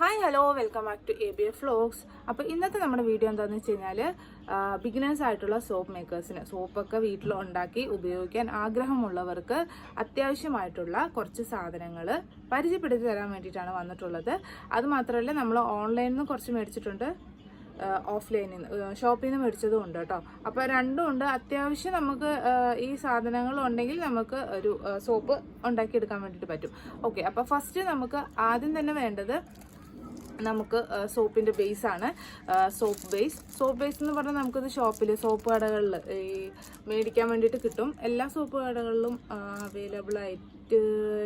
Hi hello welcome back to A B F vlogs അപ്പോൾ ഇന്നത്തെ നമ്മുടെ വീഡിയോ എന്താണെന്ന് വെച്ച് കഴിഞ്ഞാൽ ബിഗിനേഴ്സ് ആയിട്ടുള്ള സോപ്പ് മേക്കേഴ്സിന് സോപ്പൊക്കെ വീട്ടിൽ ഉണ്ടാക്കി ഉപയോഗിക്കാൻ ആഗ്രഹമുള്ളവർക്ക് അത്യാവശ്യമായിട്ടുള്ള കുറച്ച് സാധനങ്ങൾ പരിചയപ്പെടുത്തി തരാൻ വേണ്ടിയിട്ടാണ് വന്നിട്ടുള്ളത്. അതുമാത്രമല്ല നമ്മൾ ഓൺലൈനിൽ നിന്ന് കുറച്ച് മേടിച്ചിട്ടുണ്ട്. ഓഫ്ലൈനിൽ നിന്ന് ഷോപ്പിൽ നിന്ന് മേടിച്ചതും ഉണ്ട് കേട്ടോ അപ്പോൾ രണ്ടും ഉണ്ട്. അത്യാവശ്യം നമുക്ക് ഈ സാധനങ്ങൾ ഉണ്ടെങ്കിൽ നമുക്ക് ഒരു സോപ്പ് ഉണ്ടാക്കിയെടുക്കാൻ വേണ്ടിയിട്ട് പറ്റും. ഓക്കെ അപ്പോൾ ഫസ്റ്റ് നമുക്ക് ആദ്യം തന്നെ വേണ്ടത് നമുക്ക് സോപ്പിന്റെ ബേസ് ആണ് സോപ്പ് ബേസ്. സോപ്പ് ബേസ് എന്ന് പറഞ്ഞാൽ നമുക്കിത് ഷോപ്പിൽ സോപ്പ് കടകളിൽ ഈ മേടിക്കാൻ വേണ്ടിയിട്ട് കിട്ടും. എല്ലാ സോപ്പ് കടകളിലും അവൈലബിൾ ആയിട്ട്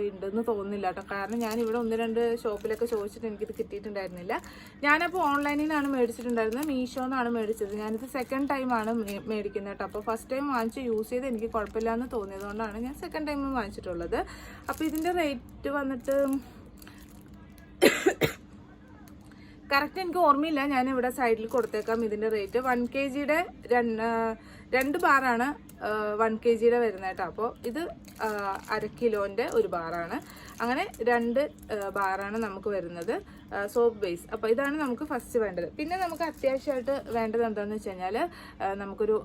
ഉണ്ടെന്ന് തോന്നുന്നില്ല കേട്ടോ. കാരണം ഞാൻ ഇവിടെ ഒന്ന് രണ്ട് ഷോപ്പിലൊക്കെ ചോദിച്ചിട്ട് എനിക്കിത് കിട്ടിയിട്ടുണ്ടായിരുന്നില്ല. ഞാനപ്പോൾ ഓൺലൈനിൽ നിന്നാണ് മേടിച്ചിട്ടുണ്ടായിരുന്നത്. മീഷോ എന്നാണ് മേടിച്ചത്. ഞാനിത് സെക്കൻഡ് ടൈമാണ് മേടിക്കുന്നത് കേട്ടോ. അപ്പോൾ ഫസ്റ്റ് ടൈം വാങ്ങിച്ച് യൂസ് ചെയ്ത് എനിക്ക് കുഴപ്പമില്ല എന്ന് തോന്നിയതുകൊണ്ടാണ് ഞാൻ സെക്കൻഡ് ടൈം വാങ്ങിച്ചിട്ടുള്ളത്. അപ്പോൾ ഇതിന്റെ റേറ്റ് വന്നിട്ട് കറക്റ്റ് എനിക്ക് ഓർമ്മയില്ല. ഞാൻ ഇവിടെ സൈഡിൽ കൊടുത്തേക്കാം ഇതിന്റെ റേറ്റ്. വൺ കെ ജിയുടെ രണ്ട് ബാറാണ് വൺ കെ ജിയുടെ വരുന്നത് കേട്ടോ. അപ്പോൾ ഇത് അര കിലോന്റെ ഒരു ബാറാണ്. അങ്ങനെ രണ്ട് ബാറാണ് നമുക്ക് വരുന്നത് സോപ്പ് ബേസ്. അപ്പോൾ ഇതാണ് നമുക്ക് ഫസ്റ്റ് വേണ്ടത്. പിന്നെ നമുക്ക് അത്യാവശ്യമായിട്ട് വേണ്ടത് എന്താണെന്ന് വെച്ച് കഴിഞ്ഞാൽ നമുക്കൊരു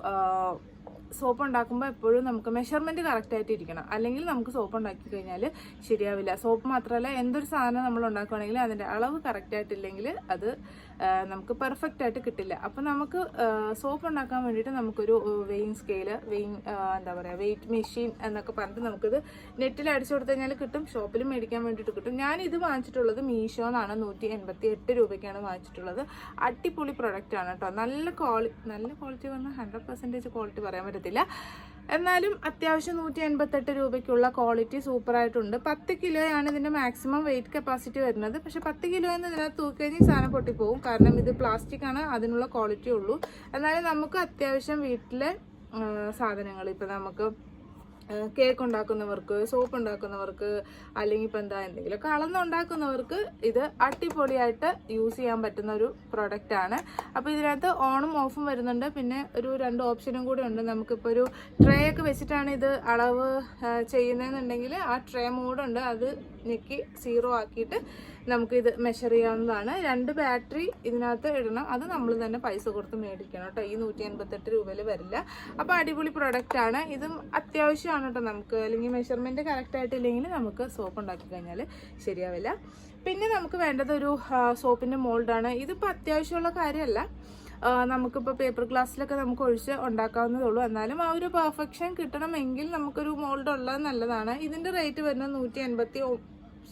സോപ്പ് ഉണ്ടാക്കുമ്പോൾ എപ്പോഴും നമുക്ക് മെഷർമെന്റ് കറക്റ്റായിട്ട് ഇരിക്കണം. അല്ലെങ്കിൽ നമുക്ക് സോപ്പ് ഉണ്ടാക്കി കഴിഞ്ഞാൽ ശരിയാവില്ല. സോപ്പ് മാത്രമല്ല എന്തൊരു സാധനം നമ്മൾ ഉണ്ടാക്കുകയാണെങ്കിൽ അതിന്റെ അളവ് കറക്റ്റായിട്ടില്ലെങ്കിൽ അത് നമുക്ക് പെർഫെക്റ്റ് ആയിട്ട് കിട്ടില്ല. അപ്പോൾ നമുക്ക് സോപ്പ് ഉണ്ടാക്കാൻ വേണ്ടിയിട്ട് നമുക്കൊരു വെയിങ് സ്കെയിൽ വെയിങ് എന്താ പറയുക വെയിറ്റ് മെഷീൻ എന്നൊക്കെ പറഞ്ഞിട്ട് നമുക്കിത് നെറ്റിൽ അടിച്ചു കൊടുത്തു കഴിഞ്ഞാൽ കിട്ടും. ഷോപ്പിൽ മേടിക്കാൻ വേണ്ടിയിട്ട് കിട്ടും. ഞാൻ ഇത് വാങ്ങിച്ചിട്ടുള്ളത് മീഷോ എന്നാണ്. നൂറ്റി എൺപത്തി എട്ട് രൂപയ്ക്കാണ് വാങ്ങിച്ചിട്ടുള്ളത്. അടിപൊളി പ്രൊഡക്റ്റ് ആണ് കേട്ടോ. നല്ല ക്വാളി നല്ല ക്വാളിറ്റി പറഞ്ഞാൽ ഹൺഡ്രഡ് പെർസെന്റേജ് ക്വാളിറ്റി പറയാൻ പറ്റത്തില്ല. എന്നാലും അത്യാവശ്യം നൂറ്റി എൺപത്തെട്ട് രൂപയ്ക്കുള്ള ക്വാളിറ്റി സൂപ്പറായിട്ടുണ്ട്. പത്ത് കിലോയാണ് ഇതിന്റെ മാക്സിമം വെയിറ്റ് കപ്പാസിറ്റി വരുന്നത്. പക്ഷേ പത്ത് കിലോ എന്ന് ഇതിനകത്ത് തൂക്കി കഴിഞ്ഞാൽ ഈ സാധനം പൊട്ടിപ്പോവും. കാരണം ഇത് പ്ലാസ്റ്റിക് ആണ് അതിനുള്ള ക്വാളിറ്റി ഉള്ളൂ. എന്നാലും നമുക്ക് അത്യാവശ്യം വീട്ടിലെ സാധനങ്ങൾ ഇപ്പം നമുക്ക് കേക്ക് ഉണ്ടാക്കുന്നവർക്ക് സോപ്പ് ഉണ്ടാക്കുന്നവർക്ക് അല്ലെങ്കിൽ ഇപ്പം എന്താ എന്തെങ്കിലുമൊക്കെ അളന്നുണ്ടാക്കുന്നവർക്ക് ഇത് അടിപൊളിയായിട്ട് യൂസ് ചെയ്യാൻ പറ്റുന്ന ഒരു പ്രോഡക്റ്റ് ആണ്. അപ്പോൾ ഇതിനകത്ത് ഓണും ഓഫും വരുന്നുണ്ട്. പിന്നെ ഒരു രണ്ട് ഓപ്ഷനും കൂടി ഉണ്ട്. നമുക്കിപ്പോൾ ഒരു ട്രേ ഒക്കെ വെച്ചിട്ടാണ് ഇത് അളവ് ചെയ്യുന്നതെന്നുണ്ടെങ്കിൽ ആ ട്രേ മൂടുണ്ട് അത് ഞെക്കി സീറോ ആക്കിയിട്ട് നമുക്കിത് മെഷർ ചെയ്യാവുന്നതാണ്. രണ്ട് ബാറ്ററി ഇതിനകത്ത് ഇടണം. അത് നമ്മൾ തന്നെ പൈസ കൊടുത്ത് മേടിക്കണം കേട്ടോ. ഈ നൂറ്റി എൺപത്തെട്ട് രൂപയിൽ വരില്ല. അപ്പോൾ അടിപൊളി പ്രൊഡക്റ്റ് ആണ്. ഇതും അത്യാവശ്യമാണ് കേട്ടോ നമുക്ക്. അല്ലെങ്കിൽ മെഷർമെന്റ് കറക്റ്റ് ആയിട്ടില്ലെങ്കിൽ നമുക്ക് സോപ്പ് ഉണ്ടാക്കി കഴിഞ്ഞാൽ ശരിയാവില്ല. പിന്നെ നമുക്ക് വേണ്ടത് ഒരു സോപ്പിന്റെ മോൾഡാണ് ഇതിപ്പോൾ അത്യാവശ്യമുള്ള കാര്യമല്ല. നമുക്കിപ്പോൾ പേപ്പർ ഗ്ലാസ്സിലൊക്കെ നമുക്ക് ഒഴിച്ച് ഉണ്ടാക്കാവുന്നതേ ഉള്ളൂ. എന്നാലും ആ ഒരു പെർഫെക്ഷൻ കിട്ടണമെങ്കിൽ നമുക്കൊരു മോൾഡ് ഉള്ളത് നല്ലതാണ്. ഇതിന്റെ റേറ്റ് വരുന്നത് നൂറ്റി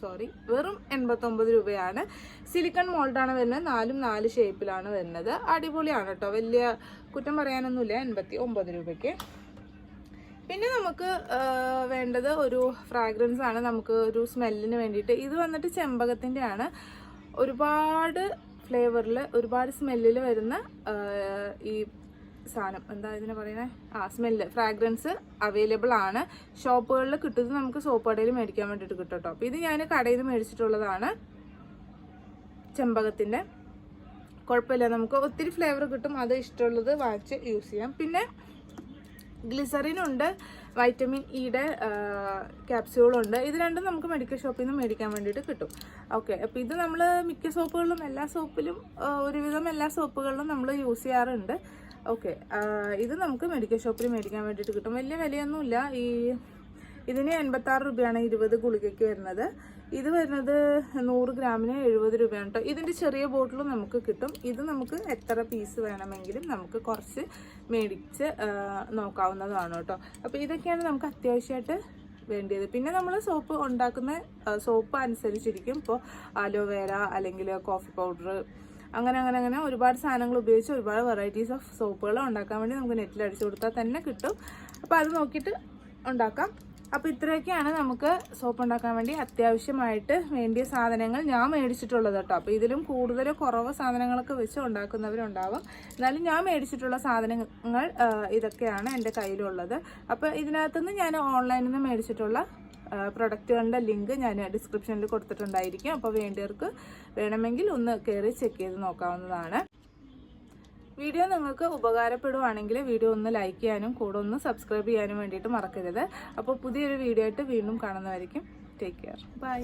സോറി വെറും എൺപത്തൊമ്പത് രൂപയാണ്. സിലിക്കൺ മോൾഡാണ് വരുന്നത്. നാലും നാല് ഷേപ്പിലാണ് വരുന്നത്. അടിപൊളിയാണ് കേട്ടോ വലിയ കുറ്റം പറയാനൊന്നുമില്ല. എൺപത്തി ഒമ്പത് രൂപയ്ക്ക്. പിന്നെ നമുക്ക് വേണ്ടത് ഒരു ഫ്രാഗ്രൻസ് ആണ്. നമുക്ക് ഒരു സ്മെല്ലിന് വേണ്ടിയിട്ട്. ഇത് വന്നിട്ട് ചെമ്പകത്തിന്റെ ആണ് ഒരുപാട് ഫ്ലേവറിൽ ഒരുപാട് സ്മെല്ലിൽ വരുന്ന ഈ സാധനം. എന്താ ഇതിനെ പറയുന്നത് ആ സ്മെല്ല് ഫ്രാഗ്രൻസ് അവൈലബിൾ ആണ്. ഷോപ്പുകളിൽ കിട്ടുന്നത് നമുക്ക് സോപ്പ് കടയിൽ മേടിക്കാൻ വേണ്ടിയിട്ട് കിട്ടും കേട്ടോ അപ്പോൾ ഇത് ഞാൻ കടയിൽ നിന്ന് മേടിച്ചിട്ടുള്ളതാണ് ചെമ്പകത്തിന്റെ കുഴപ്പമില്ല നമുക്ക് ഒത്തിരി ഫ്ലേവർ കിട്ടും. അത് ഇഷ്ടമുള്ളത് വാച്ച് യൂസ് ചെയ്യാം. പിന്നെ ഗ്ലിസറിനുണ്ട് വൈറ്റമിൻ ഇയുടെ ക്യാപ്സ്യൂളുണ്ട് ഇത് രണ്ടും നമുക്ക് മെഡിക്കൽ ഷോപ്പിൽ നിന്ന് മേടിക്കാൻ വേണ്ടിയിട്ട് കിട്ടും. ഓക്കെ അപ്പോൾ ഇത് നമ്മൾ മിക്ക സോപ്പുകളിലും എല്ലാ സോപ്പിലും ഒരുവിധം എല്ലാ സോപ്പുകളിലും നമ്മൾ യൂസ് ചെയ്യാറുണ്ട്. ഓക്കെ. ഇത് നമുക്ക് മെഡിക്കൽ ഷോപ്പിൽ മേടിക്കാൻ വേണ്ടിയിട്ട് കിട്ടും. വലിയ വിലയൊന്നുമില്ല. ഈ ഇതിന് എൺപത്താറ് രൂപയാണ് ഇരുപത് ഗുളികയ്ക്ക് വരുന്നത്. ഇത് വരുന്നത് നൂറ് ഗ്രാമിന് എഴുപത് രൂപയാണ് കേട്ടോ ഇതിന്റെ ചെറിയ ബോട്ടിലും നമുക്ക് കിട്ടും. ഇത് നമുക്ക് എത്ര പീസ് വേണമെങ്കിലും നമുക്ക് കുറച്ച് മേടിച്ച് നോക്കാവുന്നതാണ് കേട്ടോ അപ്പോൾ ഇതൊക്കെയാണ് നമുക്ക് അത്യാവശ്യമായിട്ട് വേണ്ടിയത്. പിന്നെ നമ്മൾ സോപ്പ് ഉണ്ടാക്കുന്ന സോപ്പ് അനുസരിച്ചിരിക്കും. ഇപ്പോൾ അലോവേര അല്ലെങ്കിൽ കോഫി പൗഡർ അങ്ങനെ അങ്ങനെ അങ്ങനെ ഒരുപാട് സാധനങ്ങൾ ഉപയോഗിച്ച് ഒരുപാട് വെറൈറ്റീസ് ഓഫ് സോപ്പുകൾ ഉണ്ടാക്കാൻ വേണ്ടി നമുക്ക് നെറ്റിൽ അടിച്ചു കൊടുത്താൽ തന്നെ കിട്ടും. അപ്പോൾ അത് നോക്കിയിട്ട് ഉണ്ടാക്കാം. അപ്പോൾ ഇത്രയൊക്കെയാണ് നമുക്ക് സോപ്പ് ഉണ്ടാക്കാൻ വേണ്ടി അത്യാവശ്യമായിട്ട് വേണ്ടിയ സാധനങ്ങൾ ഞാൻ മേടിച്ചിട്ടുള്ളത് കേട്ടോ. അപ്പോൾ ഇതിലും കൂടുതൽ കുറവ് സാധനങ്ങളൊക്കെ വെച്ച് ഉണ്ടാക്കുന്നവരുണ്ടാവും. എന്നാലും ഞാൻ മേടിച്ചിട്ടുള്ള സാധനങ്ങൾ ഇതൊക്കെയാണ് എന്റെ കയ്യിലുള്ളത്. അപ്പോൾ ഇതിനകത്തുനിന്ന് ഞാൻ ഓൺലൈനിൽ നിന്ന് മേടിച്ചിട്ടുള്ള പ്രൊഡക്റ്റുകളുടെ ലിങ്ക് ഞാൻ ഡിസ്ക്രിപ്ഷനിൽ കൊടുത്തിട്ടുണ്ടായിരിക്കും. അപ്പോൾ വേണ്ടവർക്ക് വേണമെങ്കിൽ ഒന്ന് കയറി ചെക്ക് ചെയ്ത് നോക്കാവുന്നതാണ്. വീഡിയോ നിങ്ങൾക്ക് ഉപകാരപ്പെടുവാണെങ്കിൽ വീഡിയോ ഒന്ന് ലൈക്ക് ചെയ്യാനും കൂടെ ഒന്ന് സബ്സ്ക്രൈബ് ചെയ്യാനും വേണ്ടിയിട്ട് മറക്കരുത്. അപ്പോൾ പുതിയൊരു വീഡിയോ ആയിട്ട് വീണ്ടും കാണുന്നതായിരിക്കും ടേക്ക് കെയർ ബൈ